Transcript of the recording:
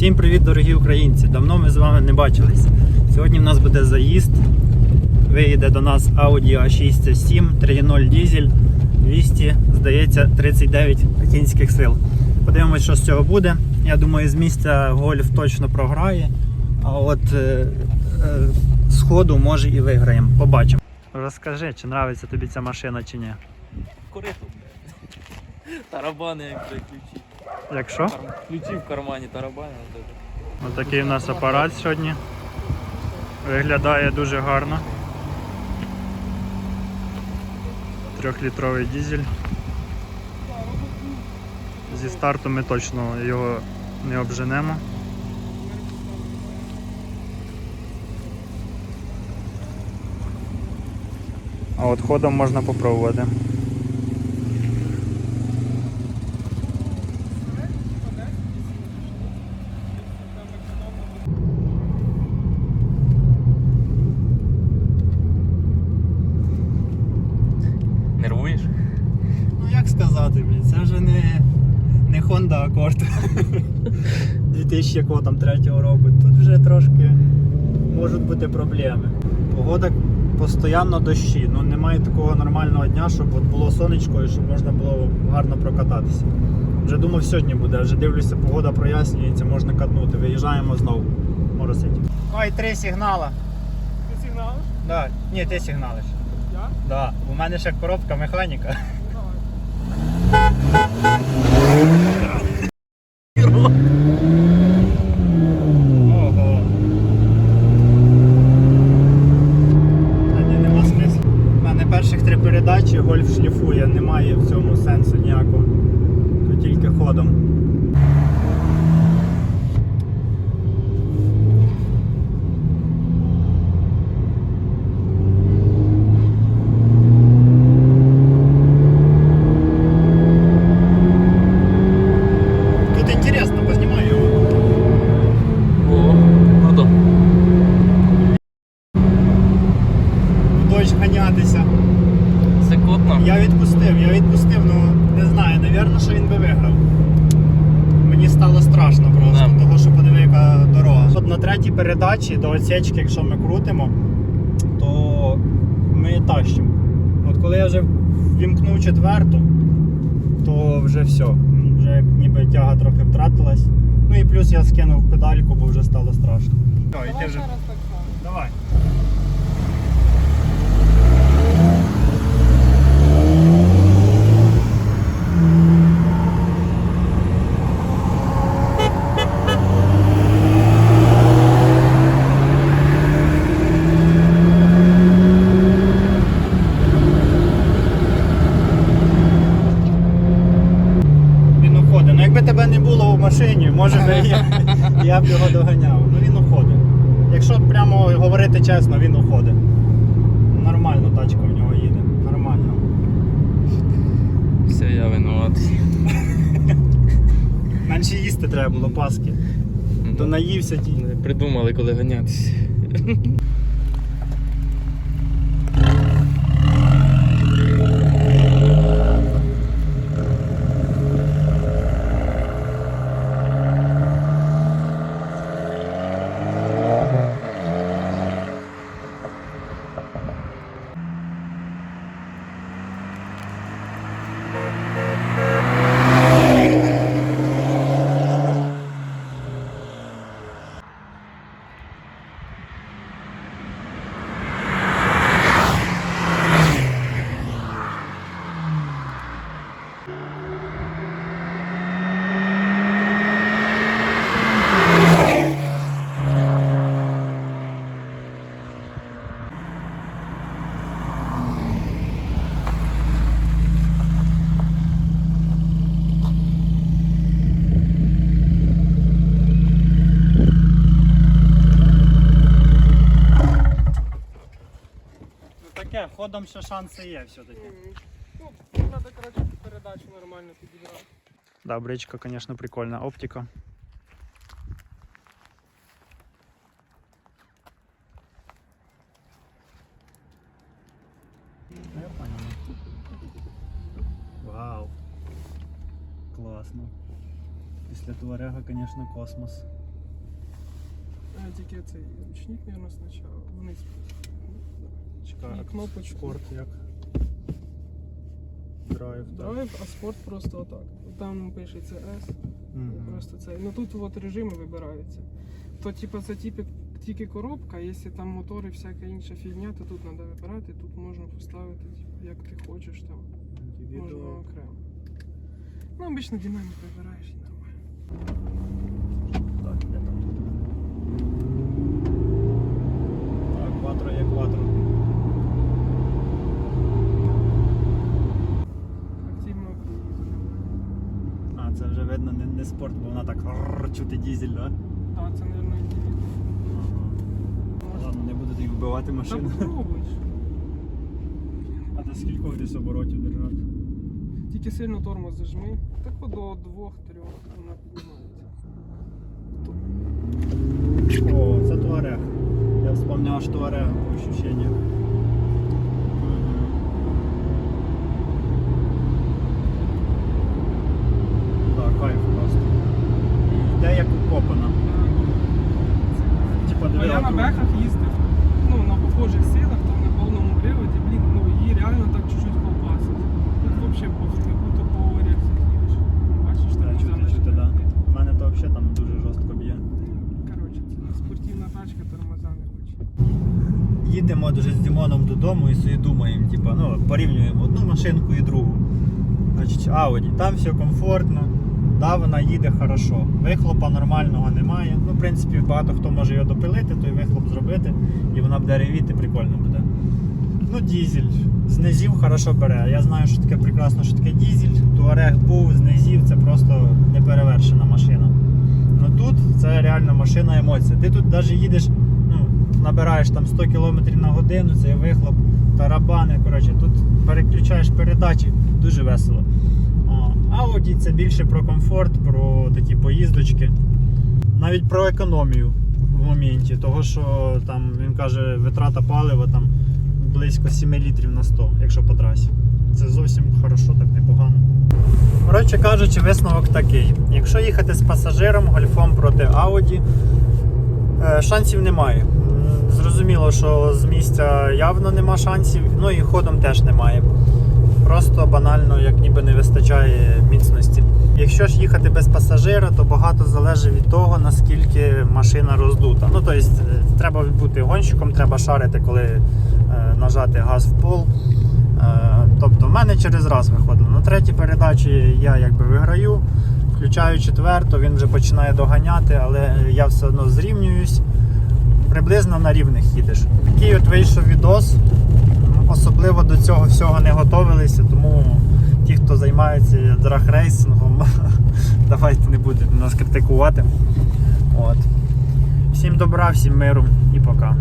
Всім привіт, дорогі українці! Давно ми з вами не бачились. Сьогодні в нас буде заїзд. Виїде до нас Audi A6 7 3.0 дізель 200, здається, 39 кінських сил. Подивимось, що з цього буде. Я думаю, з місця гольф точно програє. А от е, е, з може і виграємо. Побачимо. Розкажи, чи нравиться тобі ця машина чи ні? Куриту. Тарабани, як ключі. Якщо? Ключі в кармані, тарабани. Ось такий у нас апарат сьогодні. Виглядає дуже гарно. Трьохлітровий дізель. Зі старту ми точно його не обженемо. А от ходом можна попробувати. Нервуєш? Ну як сказати, блін, це вже не, не Honda Accord 2003 року. Тут вже трошки можуть бути проблеми. Погода постійно дощі. Ну немає такого нормального дня, щоб от було сонечко і щоб можна було гарно прокататися. Вже думав сьогодні буде, вже дивлюся, погода прояснюється, можна катнути. Виїжджаємо знову. Моросить. Ой, три сигнала. Ти сигналиш? Да. Ні, ти сигналиш. Я? Да. У мене ще коробка механіка. Ну, давай. Ого. Та ні, нема смислу. У мене перших передачі гольф шліфує, немає в цьому сенсу ніякого. То тільки ходом. Ганятися. Секотно. Я відпустив, я відпустив, ну не знаю, напевно, що він би виграв. Мені стало страшно просто, Да. того що подиви, яка дорога. От на третій передачі до отсечки, якщо ми крутимо, то ми тащимо. От коли я вже вімкнув четверту, то вже все. Вже як ніби тяга трохи втратилась. Ну і плюс я скинув педальку, бо вже стало страшно. О, і ти вже... ще раз так. Давай. Він уходить. Ну якби тебе не було в машині, може би я, я б його доганяв. Ну він уходить. Якщо прямо говорити чесно, він уходить. Нормально тачка в нього їде. Нормально. Все, я винуватий. Менше їсти треба було паски. То наївся ті. Придумали, коли ганятися. ходом ще шанси є все-таки. Мгм. Ну, треба, коротше, передачу нормально підібрати. Да, бричка, звісно, прикольна. Оптика. Я понял. Вау. Класно. Після туарега, звісно, космос. Е, Тільки цей ручник, мабуть, спочатку. Вниз. Чекай, І кнопочку. спорт як. Драйв. так. Драйв, а спорт просто отак. Там пишеться S. Мгм. Просто цей. Ну тут от режими вибираються. То типу це тільки, тільки коробка, якщо там мотор і всяка інша фігня, то тут треба вибирати, тут можна поставити, типу, як ти хочеш там. Можна окремо. Ну, обично динамік вибираєш і нормально. Так, де там? Так, кватро є кватро. Активно приїзд. А, це вже видно не, спорт, бо вона так рррр, чути дізель, да? Так, це, мабуть. Ага. Ладно, не буду тоді вбивати Та машину. попробуєш. А до скількох десь оборотів держати? Тільки сильно тормоз зажми. Так от до двох-трьох вона піднімається. О, це туарег. Я вспомнив аж туарег по ощущениям. Мгм. Так, кайф просто. Йде як укопана. Диви, я на бехах їздив. Ну, на похожих силах, там на повному приводі, блін, ну її реально так чуть-чуть колбасить. Тут взагалі пофіг, як будто по їдеш. Бачиш, Да, там чути, взяли чути, да. У мене то взагалі там дуже жорстко б'є. Коротше, це спортивна тачка, тормоза не хоче. Їдемо дуже з Дімоном додому і собі думаємо, типу, ну, порівнюємо одну машинку і другу. Значить, Audi, там все комфортно, да, вона їде хорошо. Вихлопа нормального немає. Ну, в принципі, багато хто може його допилити, той вихлоп зробити, і вона буде ревіти, прикольно буде. Ну, дізель. З низів хорошо бере. Я знаю, що таке прекрасно, що таке дізель. Туарег був з низів, це просто неперевершена машина. Ну тут це реально машина емоцій. Ти тут навіть їдеш, ну, набираєш там 100 км на годину, цей вихлоп, тарабани. Коротше, тут переключаєш передачі, дуже весело. Audi це більше про комфорт, про такі поїздочки, навіть про економію в моменті, того що там він каже, витрата палива там близько 7 літрів на 100, якщо по трасі. Це зовсім хорошо, так непогано. Коротше кажучи, висновок такий. Якщо їхати з пасажиром гольфом проти Audi, е, шансів немає. Зрозуміло, що з місця явно нема шансів, ну і ходом теж немає. Просто банально, як ніби не вистачає міцності. Якщо ж їхати без пасажира, то багато залежить від того, наскільки машина роздута. Ну, тобто, треба бути гонщиком, треба шарити, коли е, нажати газ в пол. Е, Тобто в мене через раз виходило. На третій передачі я якби виграю, включаю четверту, він вже починає доганяти, але я все одно зрівнююсь. Приблизно на рівних їдеш. Такий от вийшов відос. Особливо до цього всього не готовилися, тому ті, хто займається драгрейсингом, давайте не будете нас критикувати. От. Всім добра, всім миру і пока.